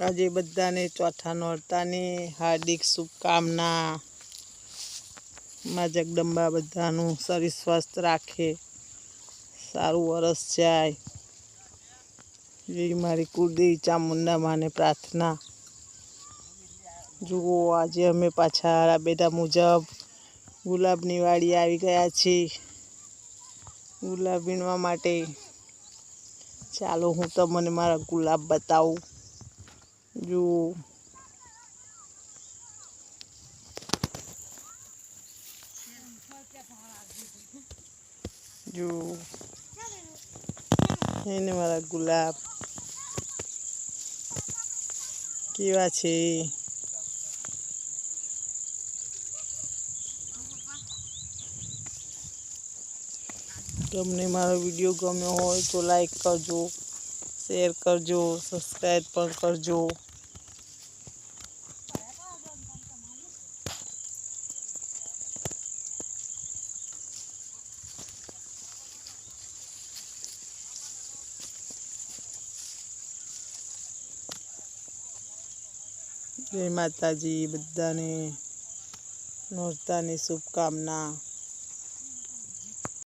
આજે બધાને ચોથા નોરતાની હાર્દિક શુભકામના. માં જગદંબા બધાનું શરીર સ્વસ્થ રાખે. સારું વરસ જાય. એવી મારી કુળદેવી ચામુંડા માને પ્રાર્થના. જુઓ, આજે અમે પાછા બેટા મુજબ ગુલાબની વાડી આવી ગયા છીએ. ગુલાબ વીણવા માટે ચાલો હું તમને મારા ગુલાબ બતાવું. જુઓ. જુઓ. એને મારા ગુલાબ. કેવા છે? તમને મારો વિડીયો ગમ્યો હોય તો લાઈક કરજો શેર કરજો સબસ્ક્રાઈબ પણ કરજો જય માતાજી બધાને નોરતાની શુભકામના